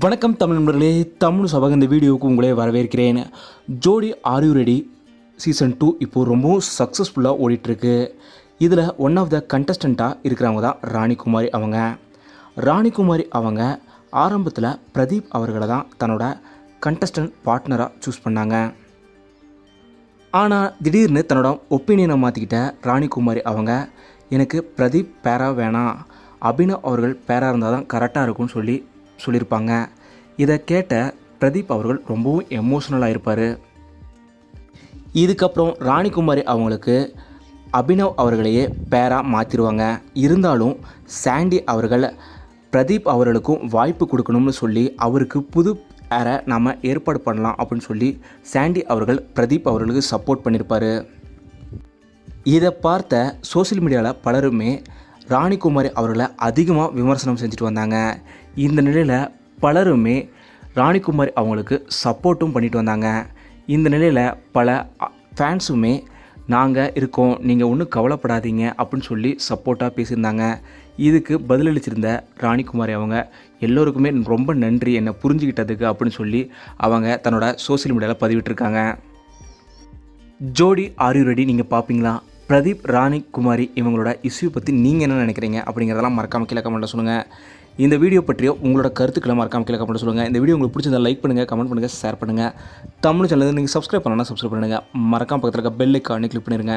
வணக்கம் தமிழ் நண்பர்களே தமிழ் சபக இந்த வீடியோவுக்கு உங்களே வரவேற்கிறேன். Jodi are you ready season two இப்போது ரொம்பவும் சக்ஸஸ்ஃபுல்லாக ஓடிட்டுருக்கு. இதில் ஒன் ஆஃப் த கண்டஸ்டண்ட்டாக இருக்கிறவங்க தான் ராணிகுமாரி அவங்க. ராணிகுமாரி அவங்க ஆரம்பத்தில் பிரதீப் அவர்களை தான் தன்னோட கண்டஸ்டன்ட் பார்ட்னராக சூஸ் பண்ணாங்க. ஆனால் திடீர்னு தன்னோட ஒப்பீனியனை மாற்றிக்கிட்ட ராணிகுமாரி அவங்க எனக்கு பிரதீப் பேரா வேணாம். அபினவ் அவர்கள் பேராக இருந்தால் தான் கரெக்டாக இருக்கும்னு சொல்லி சொல்லியிருப்பாங்க. இதை கேட்ட பிரதீப் அவர்கள் ரொம்பவும் எமோஷ்னலாக இருப்பார். இதுக்கப்புறம் ராணிகுமாரி அவங்களுக்கு அபினவ் அவர்களையே பேராக மாற்றிடுவாங்க இருந்தாலும் சாண்டி அவர்கள் பிரதீப் அவர்களுக்கும் வாய்ப்பு கொடுக்கணும்னு சொல்லி அவருக்கு புது பேரை நம்ம ஏற்பாடு பண்ணலாம் அப்படின்னு சொல்லி சாண்டி அவர்கள் பிரதீப் அவர்களுக்கு சப்போர்ட் பண்ணியிருப்பார் இதை பார்த்த சோஷியல் மீடியாவில் பலருமே ராணிகுமாரி அவர்களை அதிகமாக விமர்சனம் செஞ்சுட்டு வந்தாங்க. இந்த நிலையில் பலருமே ராணிகுமாரி அவங்களுக்கு சப்போர்ட்டும் பண்ணிட்டு வந்தாங்க. இந்த நிலையில் பல ஃபேன்ஸுமே நாங்கள் இருக்கோம் நீங்கள் ஒன்றும் கவலைப்படாதீங்க அப்படின்னு சொல்லி சப்போர்ட்டாக பேசியிருந்தாங்க. இதுக்கு பதிலளிச்சிருந்த ராணிகுமாரி அவங்க எல்லோருக்குமே ரொம்ப நன்றி என்னை புரிஞ்சுக்கிட்டதுக்கு அப்படின்னு சொல்லி அவங்க தன்னோட சோஷியல் மீடியாவில் பதிவிட்டிருக்காங்க. ஜோடி ஆர் யூ ரெடி நீங்கள் பார்ப்பீங்களா பிரதீப் ராணி குமாரி இவங்களோட இஷ்யூ பற்றி நீங்கள் என்ன நினைக்கிறீங்க அப்படிங்கிறதெல்லாம் மறக்காம கீழே கமெண்ட்டில் சொல்லுங்கள் இந்த வீடியோ பற்றியோ உங்களோட கருத்துக்களை மறக்காம கீழே கமெண்ட் சொல்லுங்கள் இந்த வீடியோ உங்களுக்கு பிடிச்சதை லைக் பண்ணுங்கள் கமெண்ட் பண்ணுங்கள் ஷேர் பண்ணுங்கள் தமிழ் சேனல் நீங்கள் சப்ஸ்கிரைப் பண்ணலாம் சப்ஸ்கிரைப் பண்ணுங்கள் மறக்காம பக்கத்தில் இருக்க பெல் ஐக்கானே கிளிக் பண்ணிடுங்க